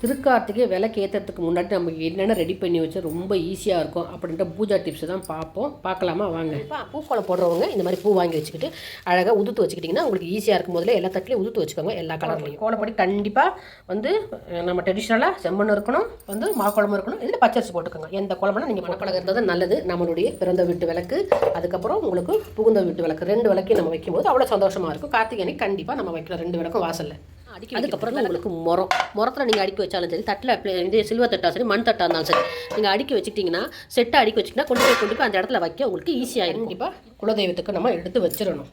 திருக்கார்த்திகை விளக்கு ஏற்றுறதுக்கு முன்னாடி நமக்கு என்னென்ன ரெடி பண்ணி வச்சா ரொம்ப ஈஸியாக இருக்கும். அப்படின்ற பூஜா டிப்ஸ் தான் பார்ப்போம். பார்க்கலாமா? வாங்க. இப்போ பூக்கோலம் போடுறவங்க இந்த மாதிரி பூ வாங்கி வச்சுக்கிட்டு அழகாக உதுத்து வச்சுக்கிட்டிங்கன்னா உங்களுக்கு ஈஸியாக இருக்கும். போதில் எல்லா தட்டிலையும் உதுத்து வச்சுக்கோங்க எல்லா கலர்லையும் கோலப்படி கண்டிப்பாக வந்து நம்ம ட்ரெடிஷ்னலாக செம்மண் இருக்கணும் வந்து மாக்குழம்பு இருக்கணும். இதில் பச்சரிசி போட்டுக்கோங்க. எந்த குழம்புனா நீங்கள் மணப்பழகம் இருந்தது நல்லது. நம்மளுடைய பிறந்த வீட்டு விளக்கு அதுக்கப்புறம் உங்களுக்கு புகுந்த வீட்டு விளக்கு. ரெண்டு விளக்கையும் நம்ம வைக்கும்போது அவ்வளோ சந்தோஷமாக இருக்கும். கார்த்திகை கண்டிப்பாக நம்ம வைக்கலாம் ரெண்டு விளக்கும் வாசலில். அதுக்கப்புறம் தான் உங்களுக்கு முறம் முறத்தில் நீங்கள் அடுக்கி வச்சாலும் சரி தட்டில் இது சில்வர் தட்டா சரி மண் தட்டா இருந்தாலும் சரி நீங்கள் அடுக்கி வச்சுக்கிட்டிங்கன்னா செட்டை அடுக்கி வச்சிங்கன்னா கொண்டு போய் கொண்டு போய் அந்த இடத்துல வைக்க உங்களுக்கு ஈஸியாக இருக்கும். கண்டிப்பாக குலதெய்வத்துக்கு நம்ம எடுத்து வச்சிடணும்.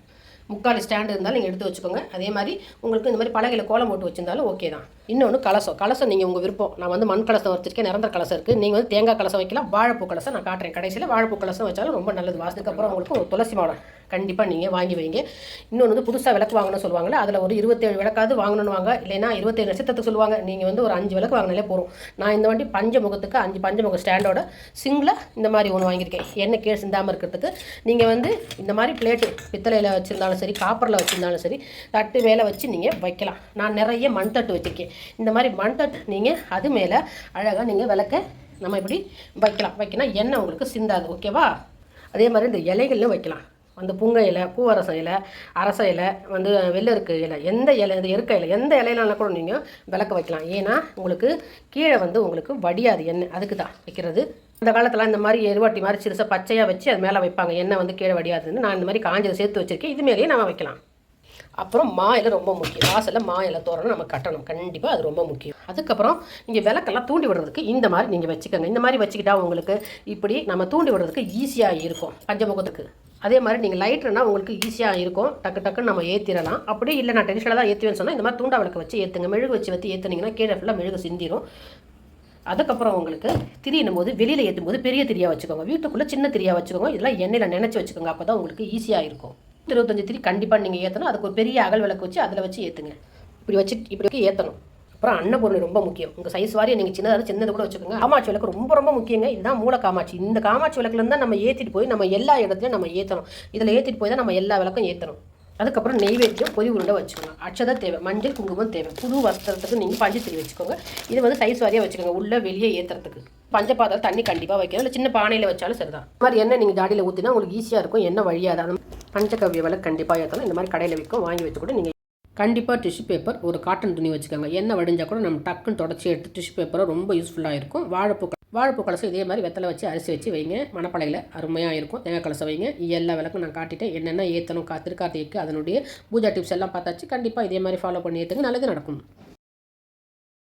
முக்கால் ஸ்டாண்டு இருந்தாலும் நீங்கள் எடுத்து வச்சுக்கோங்க. அதே மாதிரி உங்களுக்கு இந்த மாதிரி பலகையில் கோலம் போட்டு வச்சிருந்தாலும் ஓகே தான். இன்னொன்று கலசம். கலசம் நீங்கள் உங்கள் விருப்பம். நான் வந்து மண் கலசம் வச்சிருக்கேன் நிரந்தர கலசம் இருக்குது நீங்கள் வந்து தேங்காய் கலசம் வைக்கலாம். வாழைப்பூ கலசம் நான் காட்டுறேன். கடைசியில் வாழைப்பூ கலசம் வச்சாலும் ரொம்ப நல்லது. வாசத்துக்கு அப்புறம் உங்களுக்கு ஒரு துளசி மாடம் கண்டிப்பாக நீங்கள் வாங்கி வைங்க. இன்னொன்று வந்து புதுசாக விளக்கு வாங்கணும்னு சொல்லுவாங்களே அதில் ஒரு இருபத்தேழு விளக்காவது வாங்கணும்னு வாங்க. இல்லைன்னா இருபத்தேழு நட்சத்திரத்துக்கு சொல்லுவாங்க. நீங்கள் வந்து ஒரு அஞ்சு விளக்கு வாங்கினாலே போதும். நான் இந்த வண்டி பஞ்சமுகத்துக்கு அஞ்சு பஞ்சமுக ஸ்டாண்டோட சிங்கில் இந்த மாதிரி ஒன்று வாங்கியிருக்கேன். என்ன கீழே சிந்தாமல் இருக்கிறதுக்கு. நீங்கள் வந்து இந்த மாதிரி பிளேட்டு பித்தளையில் வச்சுருந்தாலும் சரி காப்பரில் வச்சுருந்தாலும் சரி தட்டு மேலே வச்சு நீங்கள் வைக்கலாம். நான் நிறைய மண் தட்டு வச்சுருக்கேன். இந்த மாதிரி மண் தட்டு நீங்கள் அது மேலே அழகாக நீங்கள் விளக்க நம்ம இப்படி வைக்கலாம். வைக்கலாம் எண்ணெய் உங்களுக்கு சிந்தாது ஓகேவா அதே மாதிரி இந்த இலைகள்லையும் வைக்கலாம். அந்த புங்க இலை பூவரச இலை அரச இலை வந்து வெள்ளருக்கு இலை எந்த இலை இந்த எருக்க இலை எந்த இலையினாலும் கூட நீங்கள் விளக்க வைக்கலாம். ஏன்னா உங்களுக்கு கீழே வந்து உங்களுக்கு வடியாது எண்ணெய். அதுக்கு தான் வைக்கிறது அந்த காலத்தில் இந்த மாதிரி எருவாட்டி மாதிரி சிறுசாக பச்சையாக வச்சு அது மேலே வைப்பாங்க. எண்ணெய் வந்து கீழே வடியாதுன்னு நான் இந்த மாதிரி காஞ்சதை சேர்த்து வச்சுருக்கேன். இது மேலேயே நம்ம வைக்கலாம். அப்புறம் மா இலை ரொம்ப முக்கியம். வாசலில் மா இலை தோரணம் நம்ம கட்டணும். கண்டிப்பாக அது ரொம்ப முக்கியம். அதுக்கப்புறம் நீங்கள் விளக்கெல்லாம் தூண்டி விடுறதுக்கு இந்த மாதிரி நீங்கள் வச்சுக்கோங்க. இந்த மாதிரி வச்சுக்கிட்டா உங்களுக்கு இப்படி நம்ம தூண்டி விடுறதுக்கு ஈஸியாக இருக்கும். பஞ்சமுகத்துக்கு. அதே மாதிரி நீங்கள் லைட்ருனா உங்களுக்கு ஈஸியாக இருக்கும். டக்கு டக்குன்னு நம்ம ஏற்றிடலாம் அப்படி இல்லை நான் டென்ஷனில் தான் ஏற்றுவேன்னு சொன்னால் இந்த மாதிரி தூண்டா விளக்கு வச்சு ஏற்றுங்க மெழுகு வச்சு வச்சு ஏற்றுனீங்கன்னா கீழே ஃபுல்லாக மெழுகு சிந்திரும். அதுக்கப்புறம் உங்களுக்கு திரியும் போது வெளியில் ஏற்றும் போது பெரிய திரியாக வச்சுக்கோங்க. வீட்டுக்குள்ளே சின்ன திரியாக வச்சுக்கோங்க. இதெல்லாம் எண்ணெயில் நினச்சி வச்சுக்கோங்க. அப்போ தான் உங்களுக்கு ஈஸியாக இருக்கும். இருபத்தஞ்சி திரி கண்டிப்பாக நீங்கள் ஏற்றணும் அதுக்கு ஒரு பெரிய அகல் விளக்கு வச்சு அதில் வச்சு ஏற்றுங்க இப்படி வச்சு இப்படி ஏற்றணும் அப்புறம் அன்னபூரணி ரொம்ப முக்கியம். உங்கள் சைஸ் வாரியை நீங்கள் சின்னதாக சின்னது கூட வச்சுக்கோங்க. காமாட்சி விளக்கு ரொம்ப ரொம்ப முக்கியங்க. இதுதான் மூல காமாட்சி. இந்த காமாட்சி விளக்குலேருந்து தான் நம்ம ஏற்றிட்டு போய் நம்ம எல்லா இடத்துலையும் நம்ம ஏற்றணும் இதில் ஏற்றிட்டு போய் தான் நம்ம எல்லா விளக்கும் ஏற்றணும் அதுக்கப்புறம் நெய்வேத்தியம் பொரி உருண்டை வச்சுக்கோங்க அச்சதை தேவை மஞ்சள் குங்குமம் தேவை. புது வஸ்திரத்துக்கு நீங்கள் பஞ்சத்திரி வச்சுக்கோங்க. இது வந்து சைஸ் வாரியாக வச்சுக்கோங்க உள்ளே வெளியே ஏற்றுறதுக்கு பஞ்சபாத்திரம் தண்ணி கண்டிப்பாக வைக்கணும். இல்லை சின்ன பானையில் வச்சாலும் சரிதான். இந்த மாதிரி எண்ணெய் நீங்கள் ஜாடியில் ஊற்றினா உங்களுக்கு ஈஸியாக இருக்கும். எண்ணெய் வழியாக அந்த பஞ்சகவ்ய விலை கண்டிப்பாக ஏற்றலாம் இந்த மாதிரி கடையில் விற்கும் வாங்கி வச்சு கூட நீங்கள் கண்டிப்பாக டிஷ்யூ பேப்பர் ஒரு காட்டன் துணி வச்சுக்கோங்க. எண்ணெய் வடிஞ்சால் கூட நம்ம டக்குன்னு தொடச்சி எடுத்து டிஷ்யூ பேப்பரை ரொம்ப யூஸ்ஃபுல்லாக இருக்கும். வாழைப்பூ வாழைப்பூ கலசம் இதே மாதிரி வெத்தலை வச்சு அரிசி வச்சு வைங்க. மணப்பலையில் அருமையாக இருக்கும். தேங்காய் கலசம் வைங்க. எல்லா விளக்கும் நான் காட்டிட்டேன். என்னென்ன ஏற்றணும் கா திருக்கார்த்திகைக்கு அதனுடைய பூஜா டிப்ஸ் எல்லாம் பார்த்தாச்சு. கண்டிப்பாக இதே மாதிரி ஃபாலோ பண்ணி ஏற்றுங்க நல்லது நடக்கும்.